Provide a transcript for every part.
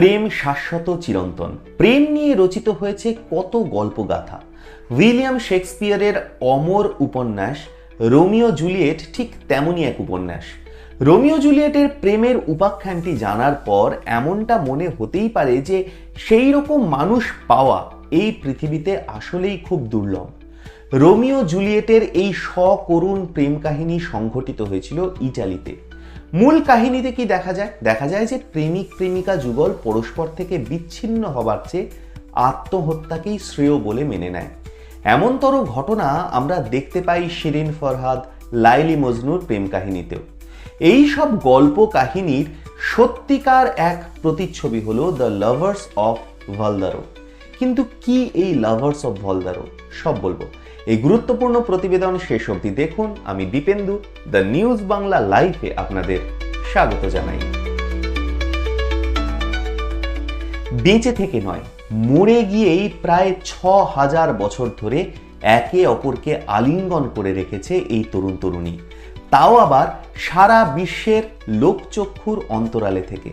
প্রেম শাশ্বত চিরন্তন। প্রেম নিয়ে রচিত হয়েছে কত গল্পগাথা। উইলিয়াম শেক্সপিয়ারের অমর উপন্যাস, রোমিও জুলিয়েট ঠিক তেমনই এক উপন্যাস। রোমিও জুলিয়েটের প্রেমের উপাখ্যানটি জানার পর এমনটা মনে হতেই পারে যে সেই রকম মানুষ পাওয়া এই পৃথিবীতে আসলেই খুব দুর্লভ। রোমিও জুলিয়েটের এই স্বকরুণ প্রেম কাহিনী সংঘটিত হয়েছিল ইটালিতে। মূল কাহিনীতে কি দেখা যায়? দেখা যায় যে প্রেমিক, প্রেমিকা যুগল পরস্পর থেকে বিচ্ছিন্ন হবার চেয়ে আত্মহত্যাকেই শ্রেয় বলে মেনে নেয়। এমনতর ঘটনা আমরা দেখতে পাই শিরিন ফরহাদ, লাইলি মজনুর প্রেম কাহিনীতেও। এই সব গল্প কাহিনীর সত্যিকার এক প্রতিচ্ছবি হলো দ্য লাভার্স অফ ভলদারো কিন্তু কি এই লাভার্স অফ ভলদারো সব বলব। এই গুরুত্বপূর্ণ প্রতিবেদন শেষ অবধি দেখুন। আমি দীপেন্দু, দ্য নিউজ বাংলা লাইভে আপনাদের স্বাগত জানাই। বেঁচে থেকে নয়, মরে গিয়েই প্রায় ছ হাজার বছর ধরে একে অপরকে আলিঙ্গন করে রেখেছে এই তরুণ তরুণী। তাও আবার সারা বিশ্বের লোকচক্ষুর অন্তরালে থেকে।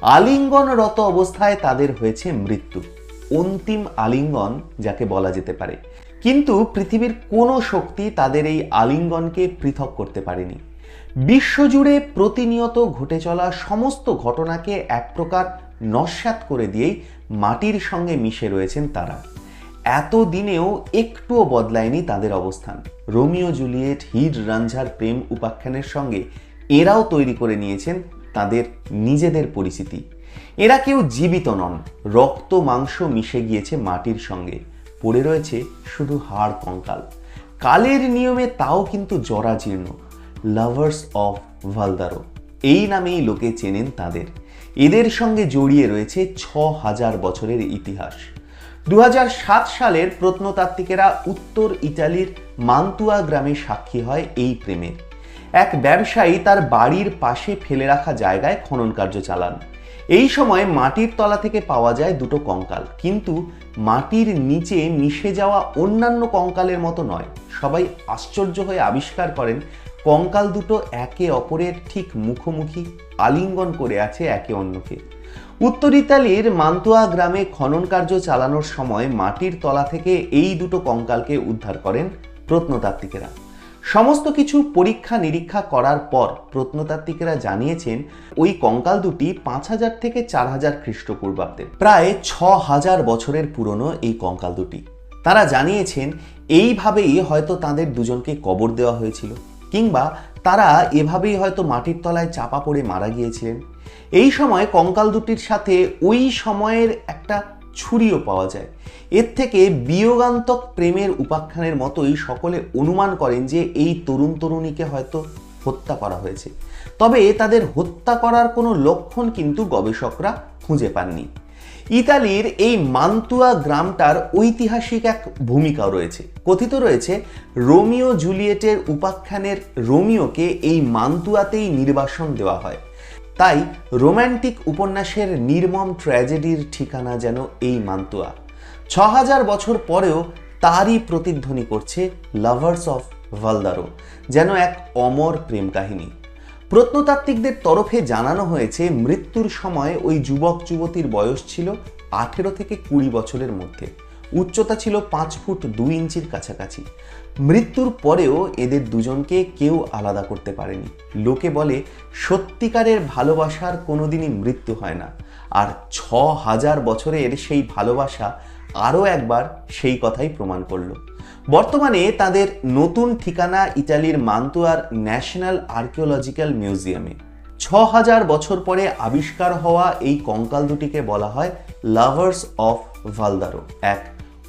আলিঙ্গনরত অবস্থায় তাদের হয়েছে মৃত্যু। অন্তিম আলিঙ্গন যাকে বলা যেতে পারে। কিন্তু পৃথিবীর কোনো শক্তি তাদের এই আলিঙ্গনকে পৃথক করতে পারেনি। বিশ্বজুড়ে প্রতিনিয়ত ঘটে চলা সমস্ত ঘটনাকে এক প্রকার নস্যাৎ করে দিয়েই মাটির সঙ্গে মিশে রয়েছেন তারা। এত দিনেও একটুও বদলায়নি তাদের অবস্থান। রোমিও জুলিয়েট, হিড রাঞ্ঝার প্রেম উপাখ্যানের সঙ্গে এরাও তৈরি করে নিয়েছেন তাদের নিজেদের পরিচিতি। এরা কেউ জীবিত নন। রক্ত, মাংস মিশে গিয়েছে মাটির সঙ্গে। পড়ে রয়েছে শুধু হাড়, কঙ্কাল। কালের নিয়মে তাও কিন্তু জরাজীর্ণ। লাভার্স অফ ভালদারো এই নামেই লোকে চেনেন তাদের। এদের সঙ্গে জড়িয়ে রয়েছে ছ হাজার বছরের ইতিহাস। দু হাজার সাত সালের প্রত্নতাত্ত্বিকেরা উত্তর ইটালির মান্তুয়া গ্রামে সাক্ষী হয় এই প্রেমের। এক ব্যবসায়ী তার বাড়ির পাশে ফেলে রাখা জায়গায় খনন কার্য চালান। এই সময় মাটির তলা থেকে পাওয়া যায় দুটো কঙ্কাল। কিন্তু মাটির নিচে মিশে যাওয়া অন্যান্য কঙ্কালের মতো নয়। সবাই আশ্চর্য হয়ে আবিষ্কার করেন, কঙ্কাল দুটো একে অপরের ঠিক মুখোমুখি আলিঙ্গন করে আছে একে অন্যকে। উত্তর ইতালির মান্তুয়া গ্রামে খনন কার্য চালানোর সময় মাটির তলা থেকে এই দুটো কঙ্কালকে উদ্ধার করেন প্রত্নতাত্ত্বিকেরা। সমস্ত কিছু পরীক্ষা নিরীক্ষা করার পর প্রত্নতাত্ত্বিকেরা জানিয়েছেন, ওই কঙ্কাল দুটি পাঁচ হাজার থেকে চার হাজার খ্রিস্টপূর্বাব্দের, প্রায় ছ হাজার বছরের পুরনো এই কঙ্কাল দুটি। তারা জানিয়েছেন, এইভাবেই হয়তো তাদের দুজনকে কবর দেওয়া হয়েছিল, কিংবা তারা এভাবেই হয়তো মাটির তলায় চাপা পড়ে মারা গিয়েছিলেন। এই সময় কঙ্কাল দুটির সাথে ওই সময়ের একটা ছুরিও পাওয়া যায়। এর থেকে বিয়োগান্তক প্রেমের উপাখ্যানের মতোই সকলে অনুমান করেন যে এই তরুণ তরুণীকে হয়তো হত্যা করা হয়েছে। তবে তাদের হত্যা করার কোনো লক্ষণ কিন্তু গবেষকরা খুঁজে পাননি। ইতালির এই মান্তুয়া গ্রামটার ঐতিহাসিক এক ভূমিকা রয়েছে। কথিত রয়েছে, রোমিও জুলিয়েটের উপাখ্যানের রোমিওকে এই মান্তুয়াতেই নির্বাসন দেওয়া হয়। তাই রোম্যান্টিক উপন্যাসের নির্মম ট্র্যাজেডির ঠিকানা যেন এই মান্তুয়া। ছ হাজার বছর পরেও তারই প্রতিধ্বনি করছে লাভার্স অফ ভালদারো যেন এক অমর প্রেম কাহিনী। প্রত্নতাত্ত্বিকদের তরফে জানানো হয়েছে, মৃত্যুর সময় ওই যুবক যুবতীর বয়স ছিল আঠেরো থেকে কুড়ি বছরের মধ্যে। উচ্চতা ছিল পাঁচ ফুট দুই ইঞ্চির কাছাকাছি। মৃত্যুর পরেও এদের দুজনকে কেউ আলাদা করতে পারেনি। লোকে বলে, সত্যিকারের ভালোবাসার কোনোদিনই মৃত্যু হয় না। আর ছ হাজার বছরের সেই ভালোবাসা আরও একবার সেই কথাই প্রমাণ করল। বর্তমানে তাদের নতুন ঠিকানা ইটালির মান্তুয়ার ন্যাশনাল আর্কিওলজিক্যাল মিউজিয়ামে। ছ হাজার বছর পরে আবিষ্কার হওয়া এই কঙ্কাল দুটিকে বলা হয়, লাভার্স অফ ভালদারো, এক